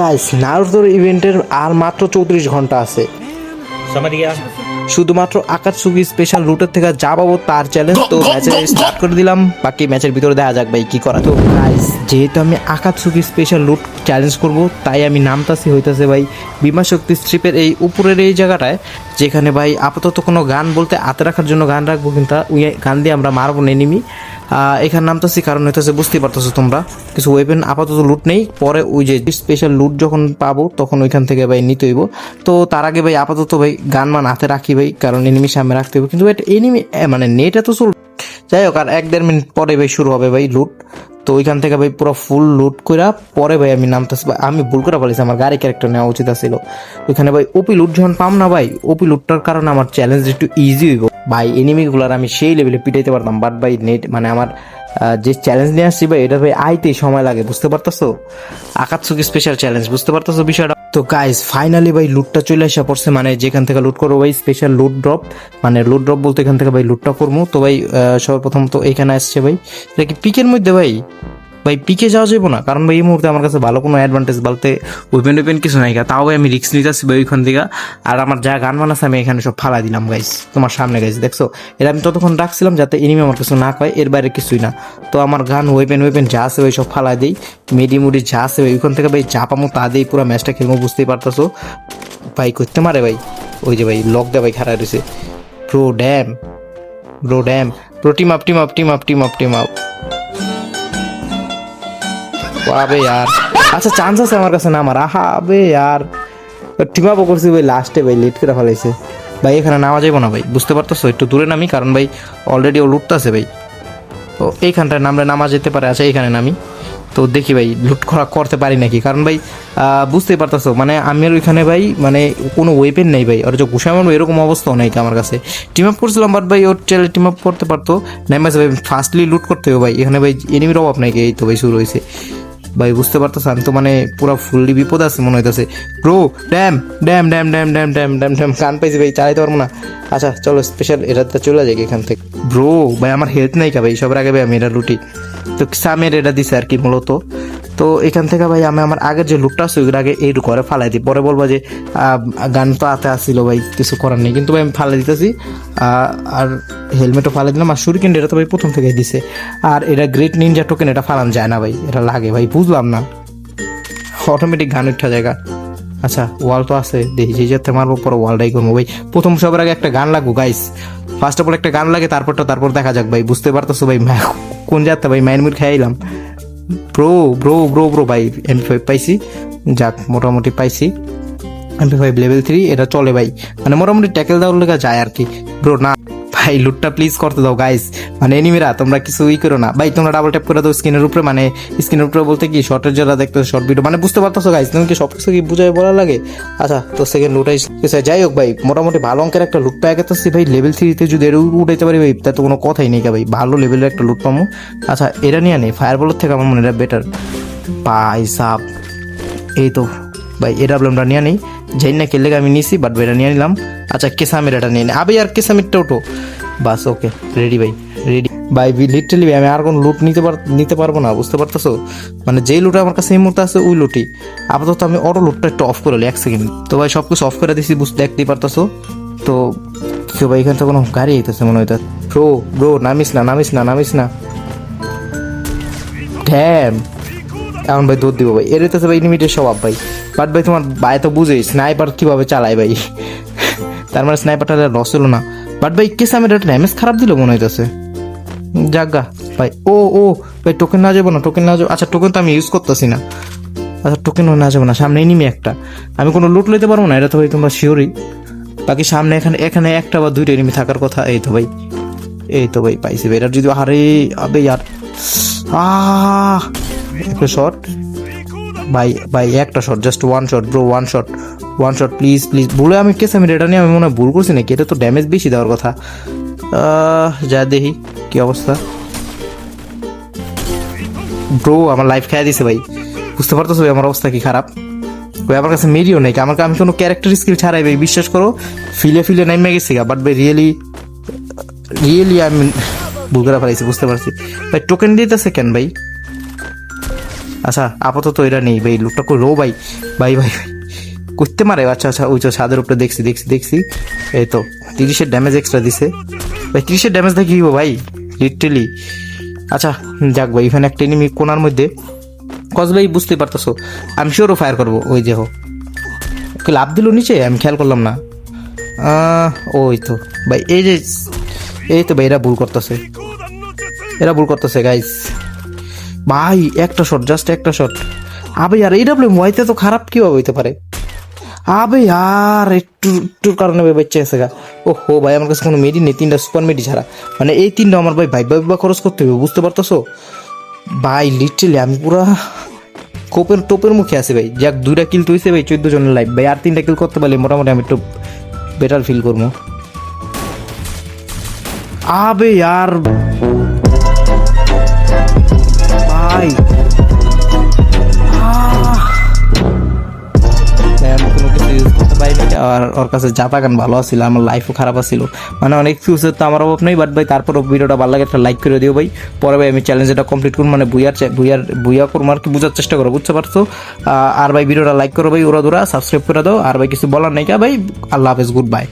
Guys নারুতোর ইভেন্টের আর মাত্র চৌত্রিশ ঘণ্টা আছে? শুধুমাত্র আকাতসুগি স্পেশাল রুটের থেকে যা পাবো তার চ্যালেঞ্জ তো ম্যাচে স্টার্ট করে দিলাম। বাকি ম্যাচের ভিতরে দেখা যাক ভাই কি করা তো গাইস যেহেতু আমি আকাতসুগি স্পেশাল রুট চ্যালেঞ্জ করব তাই আমি নামতাছি হইতাছে ভাই বিমা শক্তি স্ট্রিপের এই উপরের এই জায়গাটায় যেখানে ভাই আপাতত কোনো গান বলতে হাতে রাখার জন্য গান রাখব কিন্তু ওই গান দিয়ে আমরা মারবো না এনিমি এখানে নামতেছি, কারণ হইতেছে বুঝতেই পারতেছো তোমরা। কিছু ওয়েপেন আপাতত লুট নেই। পরে ওই যে স্পেশাল লুট যখন পাবো, তখন ওইখান থেকে ভাই নিতে হইব। তো তার আগে ভাই আপাতত ভাই গান মান হাতে রাখি ভাই, কারণ এনিমি সামনে রাখতে হইব। কিন্তু এনিমি মানে নেট এত চল যাই হোক, আর এক দেড় মিনিট পরে ভাই শুরু হবে ভাই লুট তো ওইখান থেকে ভাই পুরো ফুল লুট করে পরে ভাই আমি নামতেছি। ভাই, আমি ভুল করে বলেছি আমার গাড়ি ক্যারেক্টার নেওয়া উচিত ছিল ওইখানে ভাই ওপি লুট যখন পাম না ভাই ওপি লুটটার কারণে আমার চ্যালেঞ্জ একটু ইজি হইব। ভাই এনিমিগুলার আমি সেই লেভেলে পিটাইতে পারতাম বাট ভাই নেট মানে আমার যে চ্যালেঞ্জ নিয়ে আসছি ভাই এটা ভাই আইতেই সময় লাগে বুঝতে পারতেছো? আকাতসুকি স্পেশাল চ্যালেঞ্জ বুঝতে পারতেছো বিষয়টা? তো গাইস ফাইনালি ভাই লুটটা চলে আসা পড়ছে মানে যেখান থেকে লুট করব ভাই স্পেশাল লুট ড্রপ মানে লুট ড্রপ বলতে এখান থেকে ভাই লুটটা করব। তো ভাই সর্বপ্রথম তো এখানে আসছে ভাই। এটা কি পিকের মধ্যে ভাই? ভাই, পিকে যাওয়া যাব না। কারণ ভাই, এই মুহূর্তে আমার কাছে ভালো কোনো অ্যাডভান্টেজ বলতে ওপেন ওপেন কিছু নাই। তাও ভাই, আমি রিক্স নিতে আসছি ভাই ওইখান থেকে। আর আমার যা গান বানাচ্ছে আমি এখানে সব ফালা দিলাম গাইস তোমার সামনে গাইস দেখছ? এটা আমি ততক্ষণ রাখছিলাম যাতে এনিমি আমার কিছু না কয় এর বাইরে কিছুই না। তো আমার গান ওয়েপেন ওয়েপেন যা আছে ভাই, সব ফালা দিই। মেডি মুডি যা আছে ওইখান থেকে ভাই, যা পামো তা দিই, পুরো ম্যাচটা খেলব বুঝতেই পারতেছো? ভাই, করতে মারে ভাই? ওই যে ভাই লক দে ভাই খারাপ রয়েছে bro damn bro damn bro team up team up team up team up team up আবে यार আচ্ছা চান্স আছে আমার কাছে না আমার আহা আবে यार টিম আপ করছি ভাই লাস্টে ভাই লেট করে ফেলাইছে ভাই এখানে নামা যাবো না ভাই বুঝতে পারতেছো একটু দূরে নামি কারণ ভাই অলরেডি ও লুটতেছে ভাই তো এইখানটায় নামলে নামা যেতে পারে আচ্ছা এইখানে নামি তো দেখি ভাই লুট করা করতে পারি নাকি কারণ ভাই আহ, বুঝতেই পারতেছো মানে আমি আর ওইখানে ভাই মানে কোনো ওয়েপেন নেই ভাই আর যে ঘুষা মারবো এরকম অবস্থাও নেই আমার কাছে টিম আপ করছিলাম বাট ভাই ওর টেলে টিম আপ করতে পারতো নাইমাস ভাই ফার্স্টলি লুট করতে হবে ভাই এখানে ভাই এনিমির অভাব নাই এই তো ভাই শুরু হয়েছে ভাই, বুঝতে পারতেছ আমি তো মানে পুরো ফুললি বিপদ আছে মনে হইতেছে। Bro damn damn damn damn damn damn damn damn কান পাইছি ভাই, চালাইতে পারব না। আচ্ছা চলো স্পেশাল এটাতে চলে যাই এখান থেকে। ব্রো ভাই, আমার হেলথ নাই কা ভাই, সবার আগে ভাই আমি এটা লুটি। তো সামের এটা দিছে আর কি, মূলত। তো এখান থেকে ভাই আমি আমার আগের যে লুকটা আছে, ওইগুলো আগে এই ঘরে ফালাই দিই। পরে বলব যে গান তো হাতে আসছিল ভাই, কিছু করার নেই। কিন্তু ভাই আমি ফালাই দিতেছি। আর হেলমেটও ফালাই দিলাম। আর সুরিকেন এটা তো ভাই প্রথম থেকে দিছে। আর এটা গ্রেট নিনজা টোকেন এটা ফালান যায় না ভাই। এটা লাগে ভাই, বুঝলাম না। অটোমেটিক গান উঠা জায়গা আচ্ছা ওয়াল তো আছে, দেখি যে যাতে মারবো, পরে ওয়ালটাই করব। ভাই, প্রথম সবার আগে একটা গান লাগবো গাইস ফার্স্ট অফ অল একটা গান লাগে, তারপরটা, তারপর দেখা যাক ভাই, বুঝতে পারতেছো ভাই কোন যাত্রা ভাই, মাইনমুর খাইলাম ব্রো ব্রো ব্রো ব্রো ভাই এমপি ফাইভ পাইছি, যাক, মোটামুটি পাইছি। এমপি ফাইভ লেভেল থ্রি এটা চলে ভাই। মানে মোটামুটি ট্যাকেল দেওয়ার লেগে যায় আর কি। ব্রো না। ভাই লুটটা প্লিজ করতে দাও গাইস মানে এনিমিরা, তোমরা কিছু ই করো না। ভাই, তোমরা ডাবল ট্যাপ করে দাও স্ক্রিনের উপরে মানে স্ক্রিনের উপরে বলতে কি শর্টের যারা দেখতে শর্ট ভিডিও মানে বুঝতে পারতেছো গাইস তুমি কি সব কিছু কি বুঝাই বলা লাগে? আচ্ছা তো সেকেন্ড লুটাই যাই হোক ভাই, মোটামুটি ভালো অঙ্কের একটা লুট পাই গেছে ভাই লেভেল থ্রিতে যদি এর উঠাইতে পারি ভাই, তাতে কোনো কথাই নেই ভাই, ভালো লেভেলের একটা লুট পাবো আচ্ছা এটা নিয়ে নেই ফায়ার বলের থেকে আমার মনে হয় বেটার ভাই সাপ এই তো, ভাই এটা প্রবলেমটা নিয়ে নেই। যাই না খেললে আমি নিছি বাট এটা নিয়ে নিলাম আচ্ছা কেসামের এটা নিয়ে আবে আর কেসামিরটা ওটো বাস ওকে রেডি ভাই রেডি ভাই লিটারালি আমি আর কোনো লুট নিতে পার নিতে পারব না বুঝতে পারতেছো মানে যেই লুটে আমার কাছে এই মুহূর্তে আছে ওই লুটই আপাতত আমি অটো লুটটা একটু অফ করে এক সেকেন্ড তো ভাই সব কিছু অফ করে দিছি বুঝতে দেখতেই পারতেছো তো কেউ ভাই এখান থেকে কোনো গাড়ি আইতেছে মনে হইতে ব্রো ব্রো নামিস না নামিস না নামিস না ড্যাম এখন ভাই দৌড় দিব ভাই। এর হইতেছে ভাই লিমিটেড স্বভাব ভাই। বাট ভাই তোমার ভাই তো বুঝেই স্নাইপার কীভাবে চালায় ভাই? তার মানে স্নাইপারটা লস হলো না। বাট ভাই কেসে আমি একটা ড্যামেজ খারাপ দিল মনে হইতেছে। জাগা ভাই। ও ও, ভাই টোকেন না যাব না টোকেন না যাব। আচ্ছা টোকেন তো আমি ইউজ করতেছি না। আচ্ছা টোকেন না যাব না, সামনে নিমি একটা। আমি কোনো লুট লইতে পারব না, এটা তো ভাই তোমরা শিওরই বাকি সামনে এখানে এখানে একটা বা দুইটা এনিমি থাকার কথা, এই তো ভাই। এই তো ভাই, পাইছি ভাই। এটা যদি আরে, আবে ইয়ার। আহ! একটা শট ভাই ভাই একটা shot just one shot bro one shot one shot please please ভুলে আমি কেস আমি এটা নিয়ে আমি মনে হয় ভুল করছি নাকি? এটা তো ড্যামেজ বেশি দেওয়ার কথা। যা দেখি, কি অবস্থা? ব্রো আমার লাইফ খেয়ে দিছে ভাই। বুঝতে পারতেছো ভাই আমার অবস্থা কি খারাপ? ভাই, আমার কাছে মেরিও নেই। আমার আমি কোনো ক্যারেক্টার স্কিল ছাড়াই ভাই, বিশ্বাস করো, ফিলে ফিলে নেমে গেছি বাট ভাই রিয়েলি রিয়েলি আমি ভুল করে বুঝতে পারছি। ভাই টোকেন দিতেছে কেন ভাই? আচ্ছা আপাতত এটা নেই ভাই লুটটা করল ভাই ভাই ভাই ভাই। করতে মারে? আচ্ছা আচ্ছা ওই তো ছাদের উপরে দেখছি দেখছি দেখছি। এই তো, তিরিশের ড্যামেজ এক্সট্রা দিছে। ভাই, তিরিশের ড্যামেজ দেখি ভাই? লিটারেলি আচ্ছা যাক ভাই, এখানে একটা এনিমি কোনার মধ্যে। কজ ভাই বুঝতে পারতেছো। আমি শিওরও ফায়ার করব, ওই যে হোক। লাভ দিল নিচে? আমি খেয়াল করলাম না। ওই তো। ভাই, এই যে, এই তো ভাই, এরা ভুল করতেছে। এরা ভুল করতেছে গাইস ভাই, একটা শট জাস্ট একটা শট আবে আর এই ডাব্লিউ ওয়াইতে তো খারাপ কীভাবে হইতে পারে? আবে আর একটু, একটুর কারণে ভাই বাচ্চা আছে গা। ও হো ভাই, আমার কাছে কোনো মেডি নেই, তিনটা সুপার মেডি ছাড়া। মানে এই তিনটা আমার ভাই ভাই ভাই বা খরচ করতে হবে, বুঝতে পারতেছো? ভাই লিটারেলি আমি পুরা কোপের টোপের মুখে আছি ভাই। যাক, দুইটা কিল তুইছে ভাই, চোদ্দ জনের লাইফ ভাই, আর তিনটা কিল করতে পারলে মোটামুটি আমি একটু বেটার ফিল করব। আবে यार আর ওর কাছে জাতা গান ভালো আছিল, আমার লাইফও খারাপ আছিল। মানে অনেক ফিউচার তো আমার অভাব নেই বাট ভাই তারপর ভিডিওটা ভালো লাগে, একটা লাইক করে দিও ভাই। পরে ভাই, আমি চ্যালেঞ্জটা কমপ্লিট করব মানে বুয়ার বুয়ার বুয়া করব আর কি, বোঝার চেষ্টা করো, বুঝতে পারছ? আর ভাই, ভিডিওটা লাইক করো ভাই ওরা দোরা সাবস্ক্রাইব করে দাও। আর ভাই, কিছু বলার নাই কা ভাই? আল্লাহ হাফেজ গুড বাই